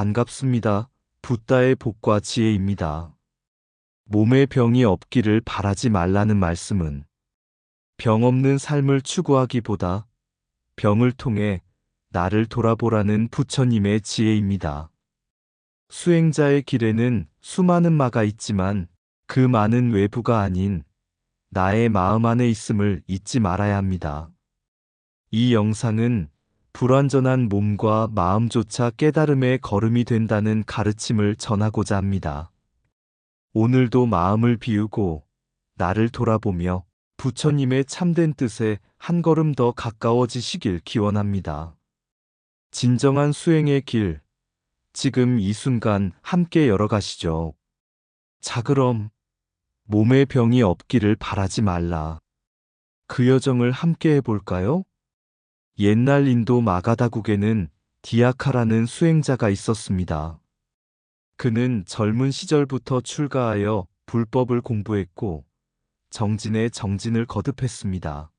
반갑습니다. 붓다의 복과 지혜입니다. 몸에 병이 없기를 바라지 말라는 말씀은 병 없는 삶을 추구하기보다 병을 통해 나를 돌아보라는 부처님의 지혜입니다. 수행자의 길에는 수많은 마가 있지만 그 많은 외부가 아닌 나의 마음 안에 있음을 잊지 말아야 합니다. 이 영상은 불완전한 몸과 마음조차 깨달음의 걸음이 된다는 가르침을 전하고자 합니다. 오늘도 마음을 비우고 나를 돌아보며 부처님의 참된 뜻에 한 걸음 더 가까워지시길 기원합니다. 진정한 수행의 길, 지금 이 순간 함께 열어가시죠. 자, 그럼 몸에 병이 없기를 바라지 말라. 그 여정을 함께 해볼까요? 옛날 인도 마가다국에는 디아카라는 수행자가 있었습니다. 그는 젊은 시절부터 출가하여 불법을 공부했고 정진에 정진을 거듭했습니다.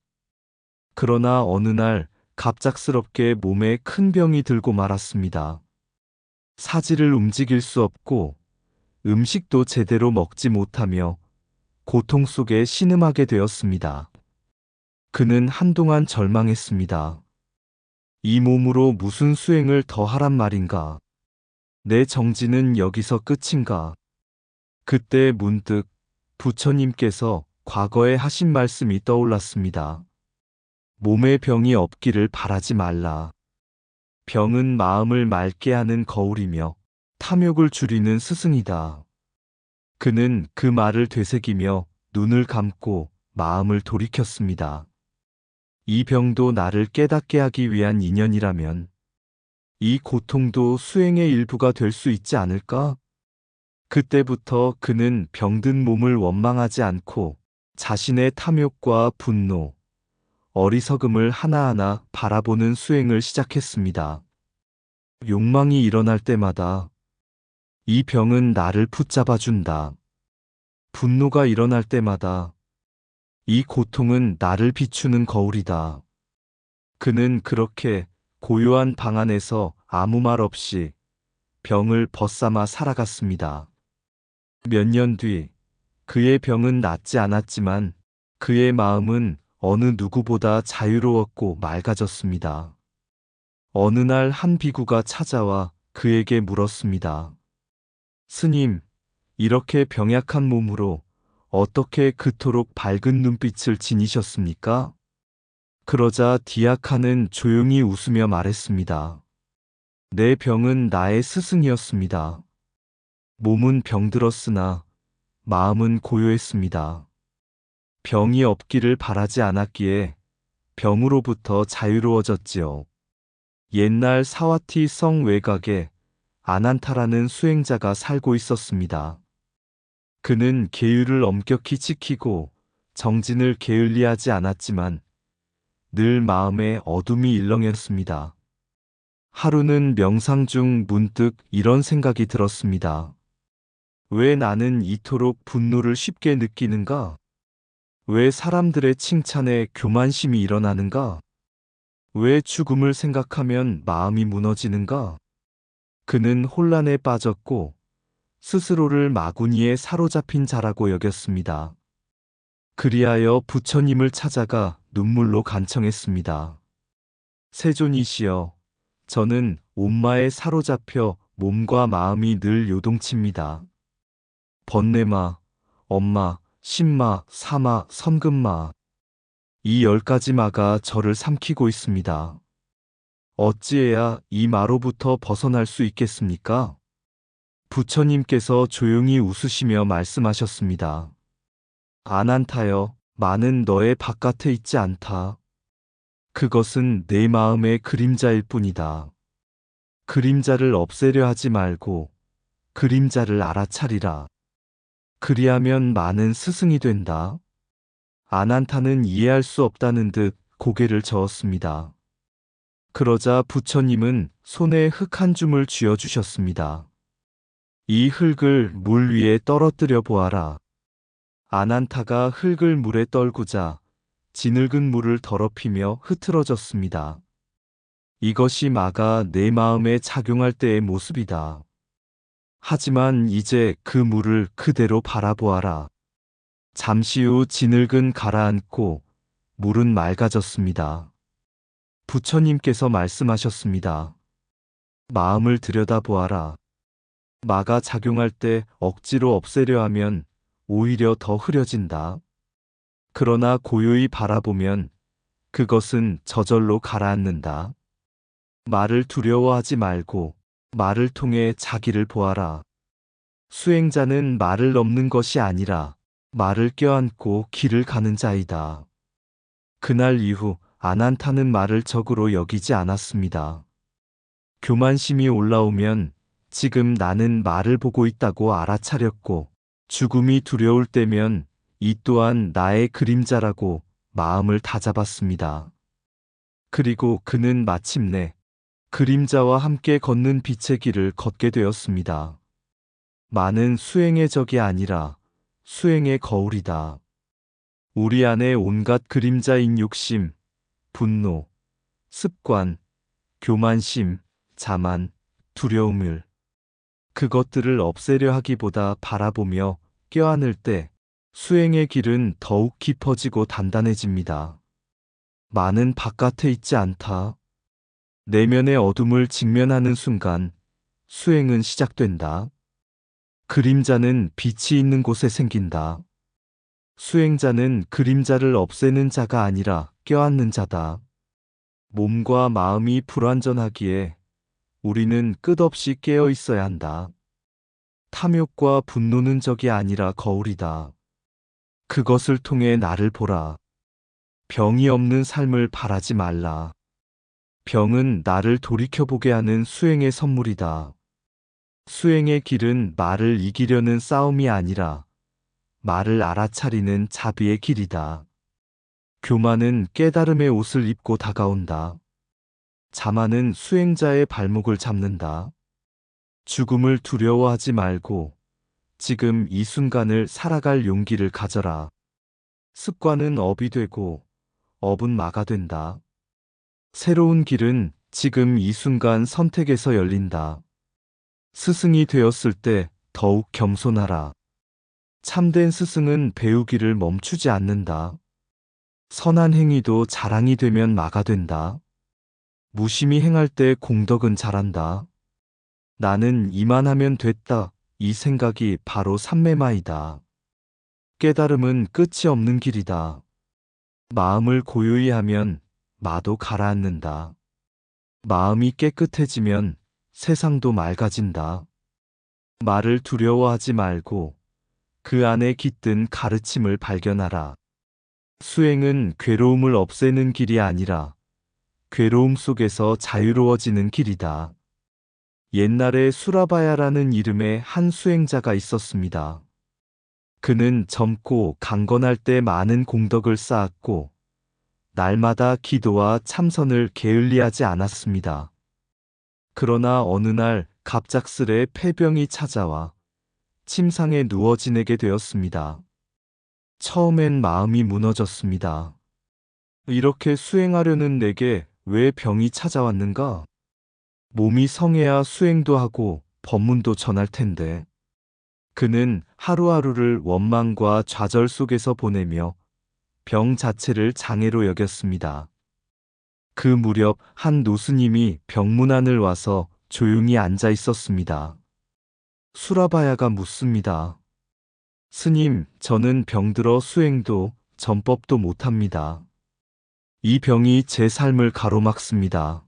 그러나 어느 날 갑작스럽게 몸에 큰 병이 들고 말았습니다. 사지를 움직일 수 없고 음식도 제대로 먹지 못하며 고통 속에 신음하게 되었습니다. 그는 한동안 절망했습니다. 이 몸으로 무슨 수행을 더 하란 말인가? 내 정지는 여기서 끝인가? 그때 문득 부처님께서 과거에 하신 말씀이 떠올랐습니다. 몸에 병이 없기를 바라지 말라. 병은 마음을 맑게 하는 거울이며 탐욕을 줄이는 스승이다. 그는 그 말을 되새기며 눈을 감고 마음을 돌이켰습니다. 이 병도 나를 깨닫게 하기 위한 인연이라면 이 고통도 수행의 일부가 될 수 있지 않을까? 그때부터 그는 병든 몸을 원망하지 않고 자신의 탐욕과 분노, 어리석음을 하나하나 바라보는 수행을 시작했습니다. 욕망이 일어날 때마다 이 병은 나를 붙잡아 준다. 분노가 일어날 때마다 이 고통은 나를 비추는 거울이다. 그는 그렇게 고요한 방 안에서 아무 말 없이 병을 벗삼아 살아갔습니다. 몇 년 뒤 그의 병은 낫지 않았지만 그의 마음은 어느 누구보다 자유로웠고 맑아졌습니다. 어느 날 한 비구가 찾아와 그에게 물었습니다. 스님, 이렇게 병약한 몸으로 어떻게 그토록 밝은 눈빛을 지니셨습니까? 그러자 디아카는 조용히 웃으며 말했습니다. 내 병은 나의 스승이었습니다. 몸은 병들었으나 마음은 고요했습니다. 병이 없기를 바라지 않았기에 병으로부터 자유로워졌지요. 옛날 사와티 성 외곽에 아난타라는 수행자가 살고 있었습니다. 그는 계율을 엄격히 지키고 정진을 게을리하지 않았지만 늘 마음에 어둠이 일렁였습니다. 하루는 명상 중 문득 이런 생각이 들었습니다. 왜 나는 이토록 분노를 쉽게 느끼는가? 왜 사람들의 칭찬에 교만심이 일어나는가? 왜 죽음을 생각하면 마음이 무너지는가? 그는 혼란에 빠졌고 스스로를 마구니에 사로잡힌 자라고 여겼습니다. 그리하여 부처님을 찾아가 눈물로 간청했습니다. 세존이시여, 저는 온마에 사로잡혀 몸과 마음이 늘 요동칩니다. 번뇌마, 엄마, 신마, 사마, 섬금마. 이 열 가지 마가 저를 삼키고 있습니다. 어찌해야 이 마로부터 벗어날 수 있겠습니까? 부처님께서 조용히 웃으시며 말씀하셨습니다. 아난타여, 많은 너의 바깥에 있지 않다. 그것은 내 마음의 그림자일 뿐이다. 그림자를 없애려 하지 말고 그림자를 알아차리라. 그리하면 많은 스승이 된다. 아난타는 이해할 수 없다는 듯 고개를 저었습니다. 그러자 부처님은 손에 흙 한 줌을 쥐어 주셨습니다. 이 흙을 물 위에 떨어뜨려 보아라. 아난타가 흙을 물에 떨구자 진흙은 물을 더럽히며 흐트러졌습니다. 이것이 마가 내 마음에 작용할 때의 모습이다. 하지만 이제 그 물을 그대로 바라보아라. 잠시 후 진흙은 가라앉고 물은 맑아졌습니다. 부처님께서 말씀하셨습니다. 마음을 들여다보아라. 마가 작용할 때 억지로 없애려 하면 오히려 더 흐려진다. 그러나 고요히 바라보면 그것은 저절로 가라앉는다. 말을 두려워하지 말고 말을 통해 자기를 보아라. 수행자는 말을 넘는 것이 아니라 말을 껴안고 길을 가는 자이다. 그날 이후 아난타는 말을 적으로 여기지 않았습니다. 교만심이 올라오면 지금 나는 말을 보고 있다고 알아차렸고 죽음이 두려울 때면 이 또한 나의 그림자라고 마음을 다잡았습니다. 그리고 그는 마침내 그림자와 함께 걷는 빛의 길을 걷게 되었습니다. 많은 수행의 적이 아니라 수행의 거울이다. 우리 안에 온갖 그림자인 욕심, 분노, 습관, 교만심, 자만, 두려움을 그것들을 없애려 하기보다 바라보며 껴안을 때 수행의 길은 더욱 깊어지고 단단해집니다. 많은 바깥에 있지 않다. 내면의 어둠을 직면하는 순간 수행은 시작된다. 그림자는 빛이 있는 곳에 생긴다. 수행자는 그림자를 없애는 자가 아니라 껴안는 자다. 몸과 마음이 불완전하기에 우리는 끝없이 깨어 있어야 한다. 탐욕과 분노는 적이 아니라 거울이다. 그것을 통해 나를 보라. 병이 없는 삶을 바라지 말라. 병은 나를 돌이켜보게 하는 수행의 선물이다. 수행의 길은 말을 이기려는 싸움이 아니라 말을 알아차리는 자비의 길이다. 교만은 깨달음의 옷을 입고 다가온다. 자만은 수행자의 발목을 잡는다. 죽음을 두려워하지 말고 지금 이 순간을 살아갈 용기를 가져라. 습관은 업이 되고 업은 마가 된다. 새로운 길은 지금 이 순간 선택에서 열린다. 스승이 되었을 때 더욱 겸손하라. 참된 스승은 배우기를 멈추지 않는다. 선한 행위도 자랑이 되면 마가 된다. 무심히 행할 때 공덕은 자란다. 나는 이만하면 됐다. 이 생각이 바로 삼매마이다. 깨달음은 끝이 없는 길이다. 마음을 고요히 하면 마도 가라앉는다. 마음이 깨끗해지면 세상도 맑아진다. 말을 두려워하지 말고 그 안에 깃든 가르침을 발견하라. 수행은 괴로움을 없애는 길이 아니라 괴로움 속에서 자유로워지는 길이다. 옛날에 수라바야라는 이름의 한 수행자가 있었습니다. 그는 젊고 강건할 때 많은 공덕을 쌓았고 날마다 기도와 참선을 게을리하지 않았습니다. 그러나 어느 날 갑작스레 폐병이 찾아와 침상에 누워 지내게 되었습니다. 처음엔 마음이 무너졌습니다. 이렇게 수행하려는 내게 왜 병이 찾아왔는가? 몸이 성해야 수행도 하고 법문도 전할 텐데. 그는 하루하루를 원망과 좌절 속에서 보내며 병 자체를 장애로 여겼습니다. 그 무렵 한 노스님이 병문 안을 와서 조용히 앉아 있었습니다. 수라바야가 묻습니다. 스님, 저는 병들어 수행도 전법도 못합니다. 이 병이 제 삶을 가로막습니다.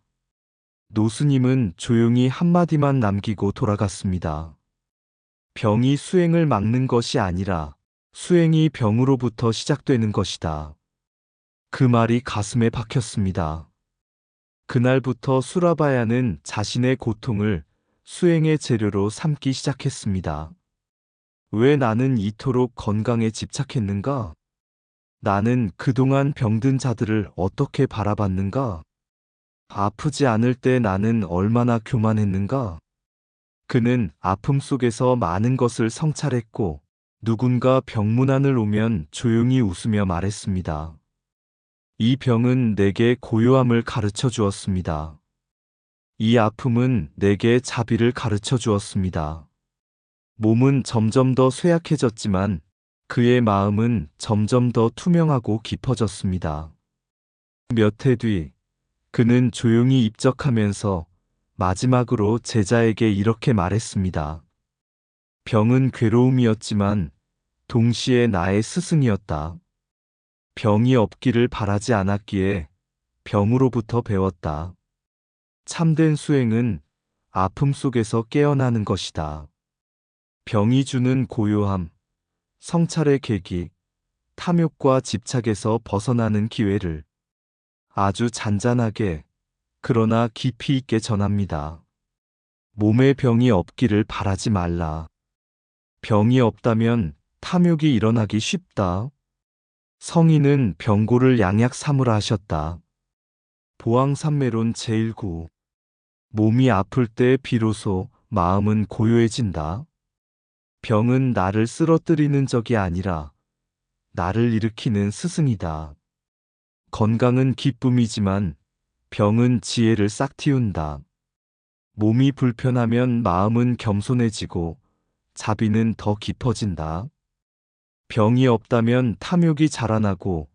노스님은 조용히 한마디만 남기고 돌아갔습니다. 병이 수행을 막는 것이 아니라 수행이 병으로부터 시작되는 것이다. 그 말이 가슴에 박혔습니다. 그날부터 수라바야는 자신의 고통을 수행의 재료로 삼기 시작했습니다. 왜 나는 이토록 건강에 집착했는가? 나는 그동안 병든 자들을 어떻게 바라봤는가? 아프지 않을 때 나는 얼마나 교만했는가? 그는 아픔 속에서 많은 것을 성찰했고 누군가 병문 안을 오면 조용히 웃으며 말했습니다. 이 병은 내게 고요함을 가르쳐 주었습니다. 이 아픔은 내게 자비를 가르쳐 주었습니다. 몸은 점점 더 쇠약해졌지만 그의 마음은 점점 더 투명하고 깊어졌습니다. 몇 해 뒤, 그는 조용히 입적하면서 마지막으로 제자에게 이렇게 말했습니다. 병은 괴로움이었지만 동시에 나의 스승이었다. 병이 없기를 바라지 않았기에 병으로부터 배웠다. 참된 수행은 아픔 속에서 깨어나는 것이다. 병이 주는 고요함, 성찰의 계기, 탐욕과 집착에서 벗어나는 기회를 아주 잔잔하게 그러나 깊이 있게 전합니다. 몸에 병이 없기를 바라지 말라. 병이 없다면 탐욕이 일어나기 쉽다. 성인은 병고를 양약 삼으라 하셨다. 보왕산매론 제1구 몸이 아플 때 비로소 마음은 고요해진다. 병은 나를 쓰러뜨리는 적이 아니라 나를 일으키는 스승이다. 건강은 기쁨이지만 병은 지혜를 싹 틔운다. 몸이 불편하면 마음은 겸손해지고 자비는 더 깊어진다. 병이 없다면 탐욕이 자라나고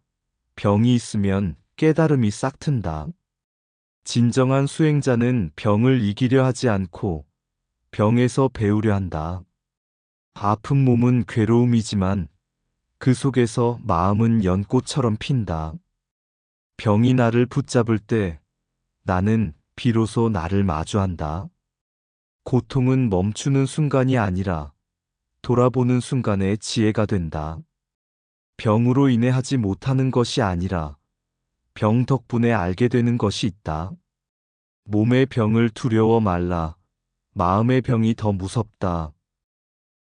병이 있으면 깨달음이 싹 튼다. 진정한 수행자는 병을 이기려 하지 않고 병에서 배우려 한다. 아픈 몸은 괴로움이지만 그 속에서 마음은 연꽃처럼 핀다. 병이 나를 붙잡을 때 나는 비로소 나를 마주한다. 고통은 멈추는 순간이 아니라 돌아보는 순간에 지혜가 된다. 병으로 인해 하지 못하는 것이 아니라 병 덕분에 알게 되는 것이 있다. 몸의 병을 두려워 말라. 마음의 병이 더 무섭다.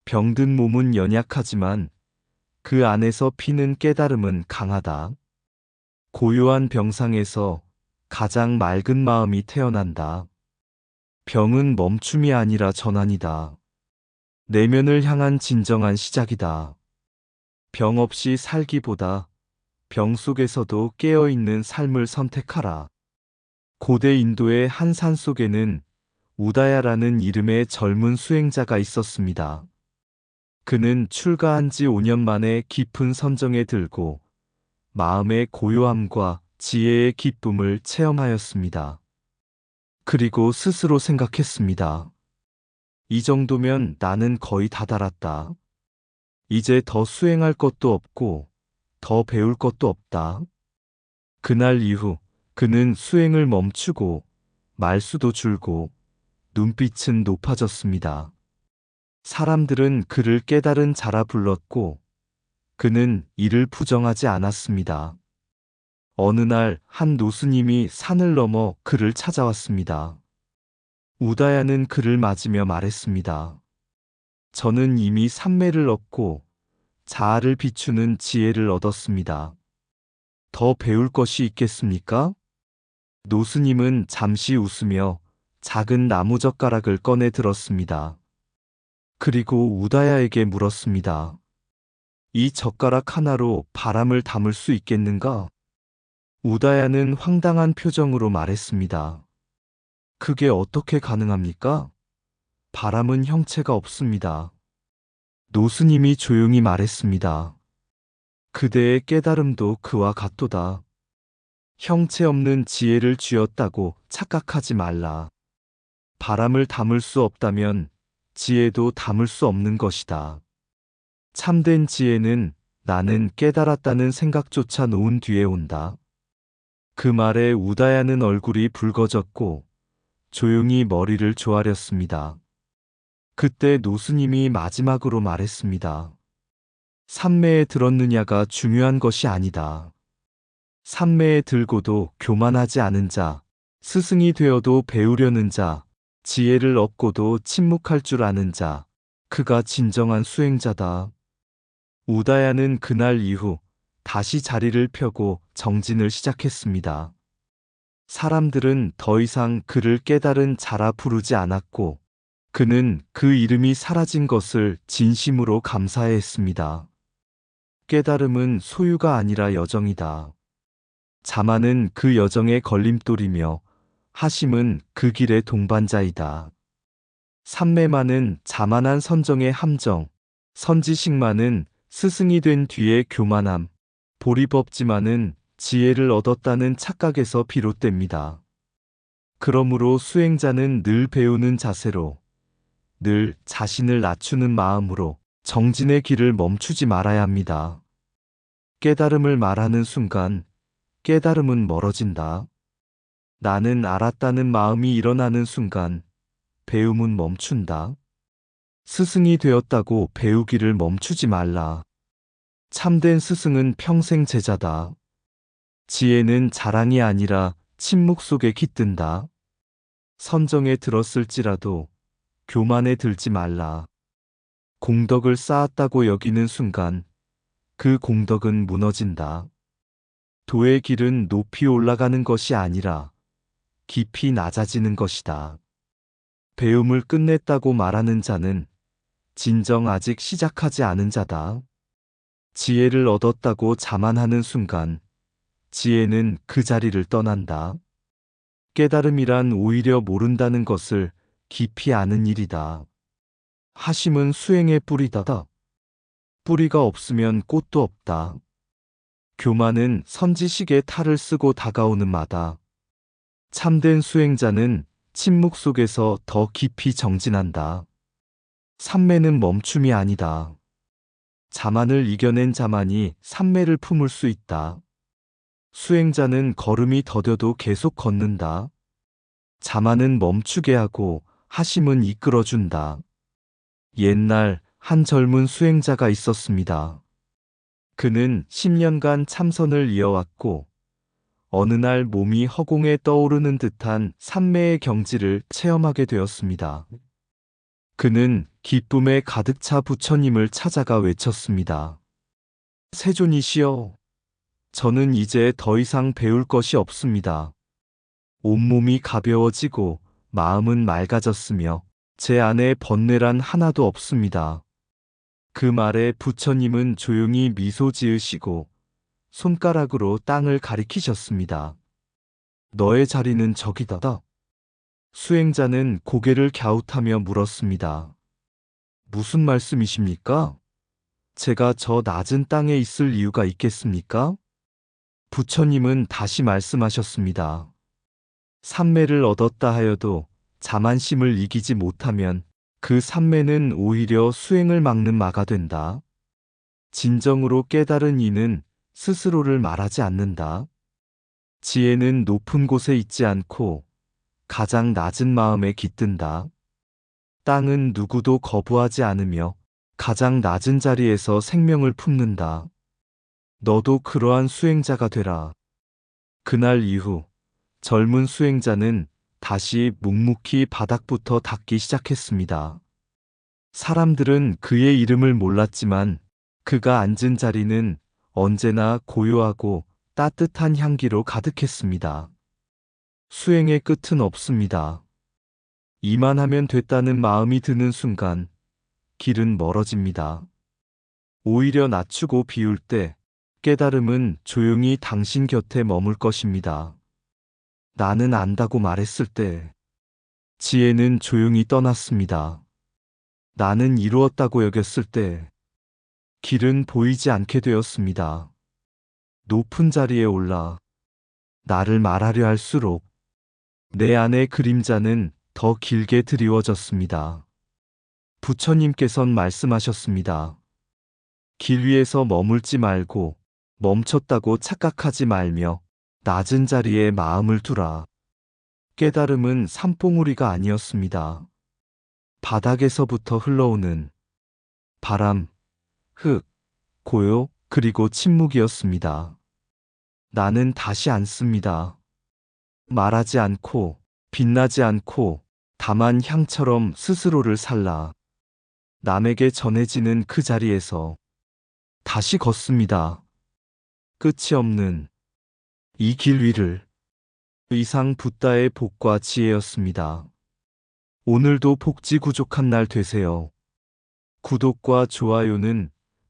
병든 몸은 연약하지만 그 안에서 피는 깨달음은 강하다. 고요한 병상에서 가장 맑은 마음이 태어난다. 병은 멈춤이 아니라 전환이다. 내면을 향한 진정한 시작이다. 병 없이 살기보다 병 속에서도 깨어있는 삶을 선택하라. 고대 인도의 한 산 속에는 우다야라는 이름의 젊은 수행자가 있었습니다. 그는 출가한 지 5년 만에 깊은 선정에 들고 마음의 고요함과 지혜의 기쁨을 체험하였습니다. 그리고 스스로 생각했습니다. 이 정도면 나는 거의 다 달았다. 이제 더 수행할 것도 없고 더 배울 것도 없다. 그날 이후 그는 수행을 멈추고 말수도 줄고 눈빛은 높아졌습니다. 사람들은 그를 깨달은 자라 불렀고 그는 이를 부정하지 않았습니다. 어느 날 한 노스님이 산을 넘어 그를 찾아왔습니다. 우다야는 그를 맞으며 말했습니다. 저는 이미 삼매를 얻고 자아를 비추는 지혜를 얻었습니다. 더 배울 것이 있겠습니까? 노스님은 잠시 웃으며 작은 나무젓가락을 꺼내 들었습니다. 그리고 우다야에게 물었습니다. 이 젓가락 하나로 바람을 담을 수 있겠는가? 우다야는 황당한 표정으로 말했습니다. 그게 어떻게 가능합니까? 바람은 형체가 없습니다. 노스님이 조용히 말했습니다. 그대의 깨달음도 그와 같도다. 형체 없는 지혜를 쥐었다고 착각하지 말라. 바람을 담을 수 없다면 지혜도 담을 수 없는 것이다. 참된 지혜는 나는 깨달았다는 생각조차 놓은 뒤에 온다. 그 말에 우다야는 얼굴이 붉어졌고 조용히 머리를 조아렸습니다. 그때 노스님이 마지막으로 말했습니다. 삼매에 들었느냐가 중요한 것이 아니다. 삼매에 들고도 교만하지 않은 자, 스승이 되어도 배우려는 자, 지혜를 얻고도 침묵할 줄 아는 자, 그가 진정한 수행자다. 우다야는 그날 이후 다시 자리를 펴고 정진을 시작했습니다. 사람들은 더 이상 그를 깨달은 자라 부르지 않았고, 그는 그 이름이 사라진 것을 진심으로 감사해 했습니다. 깨달음은 소유가 아니라 여정이다. 자만은 그 여정의 걸림돌이며 하심은 그 길의 동반자이다. 삼매만은 자만한 선정의 함정, 선지식만은 스승이 된 뒤의 교만함, 보리법지만은 지혜를 얻었다는 착각에서 비롯됩니다. 그러므로 수행자는 늘 배우는 자세로, 늘 자신을 낮추는 마음으로 정진의 길을 멈추지 말아야 합니다. 깨달음을 말하는 순간 깨달음은 멀어진다. 나는 알았다는 마음이 일어나는 순간 배움은 멈춘다. 스승이 되었다고 배우기를 멈추지 말라. 참된 스승은 평생 제자다. 지혜는 자랑이 아니라 침묵 속에 깃든다. 선정에 들었을지라도 교만에 들지 말라. 공덕을 쌓았다고 여기는 순간 그 공덕은 무너진다. 도의 길은 높이 올라가는 것이 아니라 깊이 낮아지는 것이다. 배움을 끝냈다고 말하는 자는 진정 아직 시작하지 않은 자다. 지혜를 얻었다고 자만하는 순간 지혜는 그 자리를 떠난다. 깨달음이란 오히려 모른다는 것을 깊이 아는 일이다. 하심은 수행의 뿌리다다. 뿌리가 없으면 꽃도 없다. 교만은 선지식의 탈을 쓰고 다가오는 마다. 참된 수행자는 침묵 속에서 더 깊이 정진한다. 삼매는 멈춤이 아니다. 자만을 이겨낸 자만이 삼매를 품을 수 있다. 수행자는 걸음이 더뎌도 계속 걷는다. 자만은 멈추게 하고 하심은 이끌어준다. 옛날 한 젊은 수행자가 있었습니다. 그는 10년간 참선을 이어왔고 어느 날 몸이 허공에 떠오르는 듯한 삼매의 경지를 체험하게 되었습니다. 그는 기쁨에 가득 차 부처님을 찾아가 외쳤습니다. 세존이시여, 저는 이제 더 이상 배울 것이 없습니다. 온몸이 가벼워지고 마음은 맑아졌으며 제 안에 번뇌란 하나도 없습니다. 그 말에 부처님은 조용히 미소 지으시고 손가락으로 땅을 가리키셨습니다. 너의 자리는 저기다다. 수행자는 고개를 갸웃하며 물었습니다. 무슨 말씀이십니까? 제가 저 낮은 땅에 있을 이유가 있겠습니까? 부처님은 다시 말씀하셨습니다. 삼매를 얻었다 하여도 자만심을 이기지 못하면 그 삼매는 오히려 수행을 막는 마가 된다. 진정으로 깨달은 이는 스스로를 말하지 않는다. 지혜는 높은 곳에 있지 않고 가장 낮은 마음에 깃든다. 땅은 누구도 거부하지 않으며 가장 낮은 자리에서 생명을 품는다. 너도 그러한 수행자가 되라. 그날 이후 젊은 수행자는 다시 묵묵히 바닥부터 닦기 시작했습니다. 사람들은 그의 이름을 몰랐지만 그가 앉은 자리는 언제나 고요하고 따뜻한 향기로 가득했습니다. 수행의 끝은 없습니다. 이만 하면 됐다는 마음이 드는 순간 길은 멀어집니다. 오히려 낮추고 비울 때 깨달음은 조용히 당신 곁에 머물 것입니다. 나는 안다고 말했을 때 지혜는 조용히 떠났습니다. 나는 이루었다고 여겼을 때 길은 보이지 않게 되었습니다. 높은 자리에 올라 나를 말하려 할수록 내 안의 그림자는 더 길게 드리워졌습니다. 부처님께선 말씀하셨습니다. 길 위에서 머물지 말고 멈췄다고 착각하지 말며 낮은 자리에 마음을 두라. 깨달음은 산봉우리가 아니었습니다. 바닥에서부터 흘러오는 바람, 흙, 고요, 그리고 침묵이었습니다. 나는 다시 않습니다. 말하지 않고, 빛나지 않고, 다만 향처럼 스스로를 살라. 남에게 전해지는 그 자리에서 다시 걷습니다. 끝이 없는 이 길 위를 이상 붓다의 복과 지혜였습니다. 오늘도 복지 구족한 날 되세요. 구독과 좋아요는